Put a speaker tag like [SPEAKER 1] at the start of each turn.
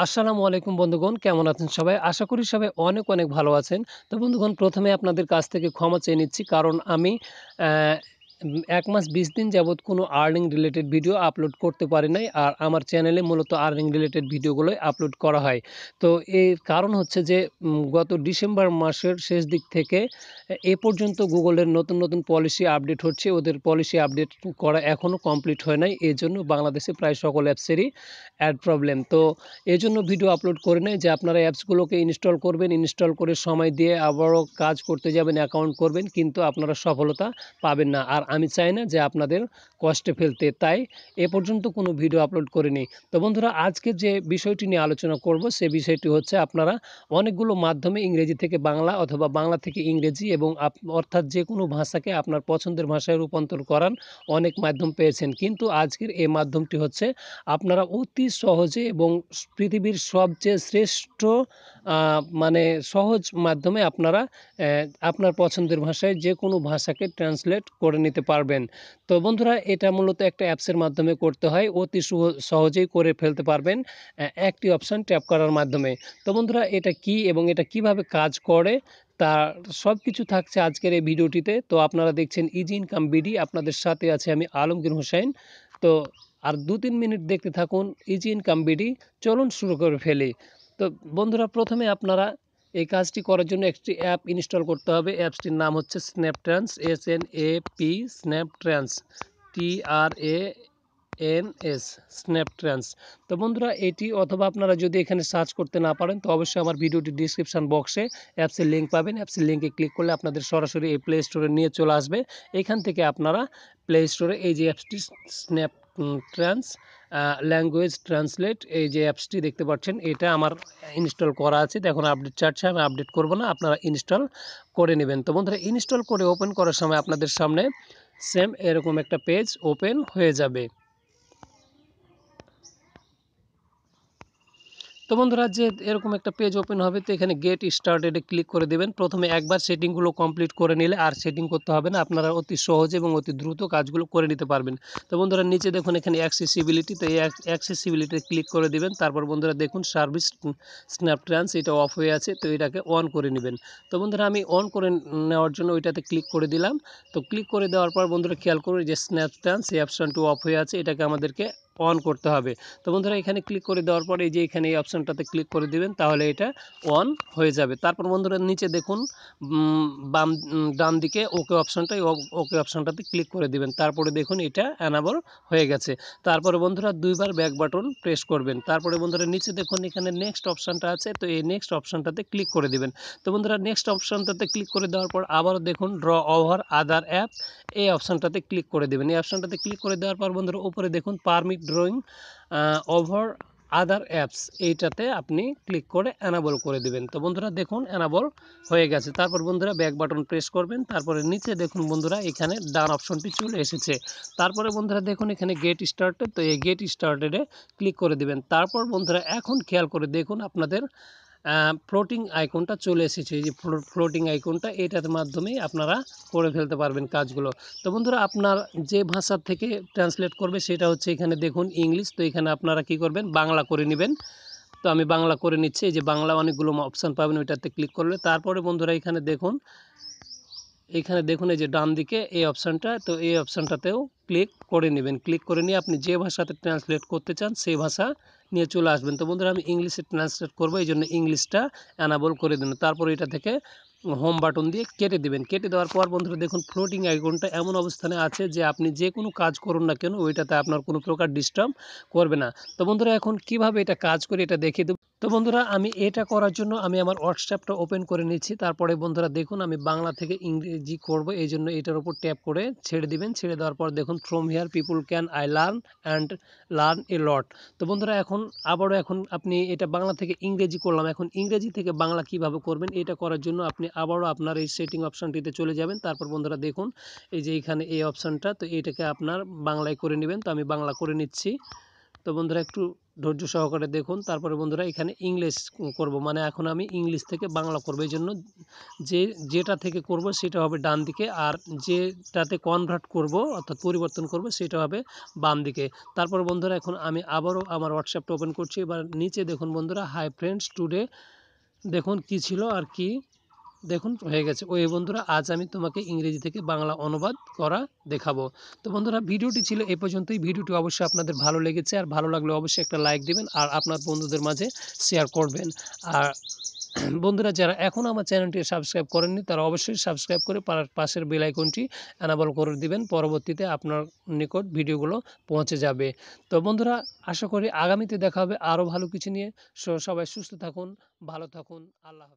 [SPEAKER 1] আসসালামু আলাইকুম বন্ধুগণ কেমন আছেন সবাই? আশা করি সবাই অনেক, অনেক ভালো আছেন। তো বন্ধুগণ প্রথমে আপনাদের কাছ থেকে ক্ষমা চেয়ে নিচ্ছি। কারণ আমি ১ মাস ২০ দিন যাবৎ কোনো আর্নিং রিলেটেড ভিডিও আপলোড করতে পারি নাই। আর আমার চ্যানেলে মূলত আর্নিং রিলেটেড ভিডিওগুলোই আপলোড করা হয়। তো এর কারণ হচ্ছে যে গত ডিসেম্বর মাসের শেষ দিক থেকে এ পর্যন্ত গুগলের নতুন, নতুন পলিসি আপডেট হচ্ছে। ওদের পলিসি আপডেট করা এখনও কমপ্লিট হয় নাই। এই জন্য বাংলাদেশে প্রায় সকল অ্যাপসেরই অ্যাড প্রবলেম। তো এজন্য ভিডিও আপলোড করে নেয় যে আপনারা অ্যাপসগুলোকে ইনস্টল করবেন। ইনস্টল করে সময় দিয়ে আবারও কাজ করতে যাবেন, অ্যাকাউন্ট করবেন কিন্তু আপনারা সফলতা পাবেন না। আর আমি চাই না যে আপনাদের কষ্টে ফেলতে। তাই এ পর্যন্ত কোনো ভিডিও আপলোড করিনি। তো বন্ধুরা, আজকে যে বিষয়টি নিয়ে আলোচনা করব, সে বিষয়টি হচ্ছে আপনারা অনেকগুলো মাধ্যমে ইংরেজি থেকে বাংলা অথবা বাংলা থেকে ইংরেজি এবং অর্থাৎ যেকোনো ভাষাকে আপনার পছন্দের ভাষায় রূপান্তর করার অনেক মাধ্যম পেয়েছেন। কিন্তু আজকের এই মাধ্যমটি হচ্ছে আপনারা অতি সহজে এবং পৃথিবীর সবচেয়ে শ্রেষ্ঠ মানে সহজ মাধ্যমে আপনারা আপনার পছন্দের ভাষায় যে কোনো ভাষাকে ট্রান্সলেট করে নিতে পারবেন। তো বন্ধুরা, এটা মূলত একটা অ্যাপসের মাধ্যমে করতে হয়। অতি সুহ, সহজেই করে ফেলতে পারবেন একটি অপশন ট্যাপ করার মাধ্যমে। তো বন্ধুরা, এটা কি এবং এটা কীভাবে কাজ করে, তার সবকিছু থাকছে আজকের এই ভিডিওটিতে। তো আপনারা দেখছেন ইজি ইনকাম বিডি আপনাদের সাথে আছে আমি আলমগীর হোসেন। তো আর ২-৩ মিনিট দেখতে থাকুন ইজি ইনকাম বিডি। চলুন শুরু করে ফেলি। তো বন্ধুরা, প্রথমে আপনারা এই কাজটি করার জন্য একটি অ্যাপ ইনস্টল করতে হবে। অ্যাপসটির নাম হচ্ছে স্ন্যাপট্রান্স এস-এন-এ-পি স্ন্যাপট্রান্স টি-আর-এ-এন-এস স্ন্যাপট্রান্স। তো বন্ধুরা, এটি অথবা আপনারা যদি এখানে সার্চ করতে না পারেন, তো অবশ্যই আমার ভিডিওটির ডিসক্রিপশন বক্সে অ্যাপসের লিঙ্ক পাবেন। অ্যাপসের লিঙ্কে ক্লিক করলে আপনাদের সরাসরি এই প্লে স্টোরে নিয়ে চলে আসবে। এখান থেকে আপনারা প্লে স্টোরে এই যে অ্যাপসটি snap um trans uh language translate এই যে অ্যাপসটি দেখতে পাচ্ছেন, এটা আমার ইনস্টল করা আছে। দেখুন আপডেট চাচ্ছে আমি আপডেট করব না। আপনারা ইনস্টল করে নেবেন তো বন্ধুরা ইনস্টল করে ওপেন করার সময় আপনাদের সামনে সেম এরকম একটা পেজ ওপেন হয়ে যাবে। তো বন্ধুরা, যে এরকম একটা পেজ ওপেন হবে, তো এখানে গেট স্টার্টেড ক্লিক করে দিবেন। ১ম এ একবার সেটিংগুলো কমপ্লিট করে নিলে আর সেটিং করতে হবে না। আপনারা অতি সহজে এবং অতি দ্রুত কাজগুলো করে নিতে পারবেন। তো বন্ধুরা, নিচে দেখুন এখানে অ্যাক্সেসিবিলিটি তো এই অ্যাক অ্যাক্সেসিবিলিটি ক্লিক করে দিবেন। তারপর বন্ধুরা দেখুন সার্ভিস স্ন্যাপট্রান্স এটা অফ হয়ে আছে, তো এটাকে অন করে নিবেন। তো বন্ধুরা, আমি অন করে নেওয়ার জন্য ওইটাতে ক্লিক করে দিলাম। তো ক্লিক করে দেওয়ার পর বন্ধুরা, খেয়াল করুন যে স্ন্যাপট্রান্স এই অপশনটি অফ হয়ে আছে এটাকে আমাদেরকে অন করতে হবে। তো বন্ধুরা, এখানে ক্লিক করে দেওয়ার পরে এই যে এখানে এই অপশনটাতে ক্লিক করে দিবেন, তাহলে এটা অন হয়ে যাবে। তারপর বন্ধুরা, নিচে দেখুন বাম ডান দিকে ওকে অপশনটা ওকে অপশানটাতে ক্লিক করে দিবেন। তারপরে দেখুন, এটা এনাবল হয়ে গেছে। তারপরে বন্ধুরা ২ বার ব্যাক বাটন প্রেস করবেন। তারপরে বন্ধুরা, নিচে দেখুন, এখানে নেক্সট অপশানটা আছে, তো এই নেক্সট অপশনটাতে ক্লিক করে দিবেন। তো বন্ধুরা নেক্সট অপশনটাতে ক্লিক করে দেওয়ার পর আবারও দেখুন ড্র ওভার আদার অ্যাপ এই অপশানটাতে ক্লিক করে দেবেন এই অপশানটাতে ক্লিক করে দেওয়ার পর বন্ধুরা, উপরে দেখুন permit drawing over other apps এইটাতে আপনি ক্লিক করে অ্যানাবল করে দিবেন। তো বন্ধুরা দেখুন অ্যানাবল হয়ে গেছে। তারপর বন্ধুরা ব্যাক বাটন প্রেস করবেন। তারপরে নিচে দেখুন বন্ধুরা, এখানে ডান অপশনটি চলে এসেছে। তারপরে বন্ধুরা দেখুন, এখানে গেট স্টার্টেড তো এই গেট স্টার্টেডে ক্লিক করে দিবেন। তারপর বন্ধুরা এখন খেয়াল করে দেখুন আপনাদের ফ্লোটিং আইকনটা চলে এসেছে। এই যে ফ্লো ফ্লোটিং আইকনটা এটার মাধ্যমেই আপনারা করে ফেলতে পারবেন কাজগুলো। তো বন্ধুরা, আপনার যে ভাষা থেকে ট্রান্সলেট করবে, সেটা হচ্ছে এখানে দেখুন ইংলিশ তো এখানে আপনারা কি করবেন বাংলা করে নেবেন তো আমি বাংলা করে নিচ্ছি। এই যে বাংলা অনেকগুলো অপশন পাবেন, ওইটাতে ক্লিক করলে তারপরে বন্ধুরা, এখানে দেখুন এইখানে দেখুন এই যে ডান দিকে এই অপশানটা, তো এই অপশানটাতেও ক্লিক করে নেবেন ক্লিক করে নিয়ে আপনি যে ভাষাতে ট্রান্সলেট করতে চান, সেই ভাষা নিয়ে চলে আসবেন। তো বন্ধুরা, আমি ইংলিশে ট্রান্সলেট করব, এই জন্য ইংলিশটা এনাবল করে দিন। তারপর এটা থেকে হোম বাটন দিয়ে কেটে দেবেন কেটে দেওয়ার পর বন্ধুরা, দেখুন ফ্লোটিং আইকনটা এমন অবস্থানে আছে যে আপনি যে কোনো কাজ করুন না কেন, ওইটাতে আপনার কোনো প্রকার ডিস্টার্ব করবে না। তো বন্ধুরা, এখন কীভাবে এটা কাজ করে এটা দেখিয়ে দেব। তো বন্ধুরা, আমি এটা করার জন্য আমি আমার হোয়াটসঅ্যাপটা ওপেন করে নিচ্ছি। তারপরে বন্ধুরা দেখুন, আমি বাংলা থেকে ইংরেজি করব এই জন্য এটার উপর ট্যাপ করে ছেড়ে দিবেন। ছেড়ে দেওয়ার পর দেখুন from here people can I learn and learn a lot. তো বন্ধুরা, এখন আবারও এখন আপনি এটা বাংলা থেকে ইংরেজি করলাম। এখন ইংরেজি থেকে বাংলা কীভাবে করবেন, এটা করার জন্য আপনি আবারও আপনার এই সেটিং অপশনটিতে চলে যাবেন। তারপর বন্ধুরা দেখুন, এই যে এইখানে এই অপশনটা তো এটাকে আপনার বাংলায় করে নেবেন তো আমি বাংলা করে নিচ্ছি। তো বন্ধুরা, একটু ধৈর্য সহকারে দেখুন। তারপরে বন্ধুরা এখানে ইংলিশ করব। মানে এখন আমি ইংলিশ থেকে বাংলা করব। এই জন্য যে, যেটা থেকে করব সেটা হবে ডান দিকে আর যেটাতে কনভার্ট করব অর্থাৎ পরিবর্তন করব সেটা হবে বাম দিকে। তারপর বন্ধুরা এখন আমি আবারও আমার হোয়াটসঅ্যাপটা ওপেন করছি। এবার নিচে দেখুন বন্ধুরা হাই ফ্রেন্ডস টুডে দেখুন কি ছিল আর কি দেখুন, হয়ে গেছে। ওই বন্ধুরা, আজ আমি তোমাকে ইংরেজি থেকে বাংলা অনুবাদ করা দেখাবো। তো বন্ধুরা, ভিডিওটি ছিল এ পর্যন্তই। ভিডিওটি অবশ্যই আপনাদের ভালো লেগেছে। আর ভালো লাগলে অবশ্যই একটা লাইক দিবেন আর আপনার বন্ধুদের মাঝে শেয়ার করবেন। আর বন্ধুরা, যারা এখন আমার চ্যানেলটি সাবস্ক্রাইব করেননি, তারা অবশ্যই সাবস্ক্রাইব করে পাশের বেল আইকনটি অ্যানাবল করে দিবেন। পরবর্তীতে আপনার নিকট ভিডিওগুলো পৌঁছে যাবে। তো বন্ধুরা, আশা করি আগামীতে দেখা হবে আরও ভালো কিছু নিয়ে। সবাই সুস্থ থাকুন, ভালো থাকুন। আল্লাহ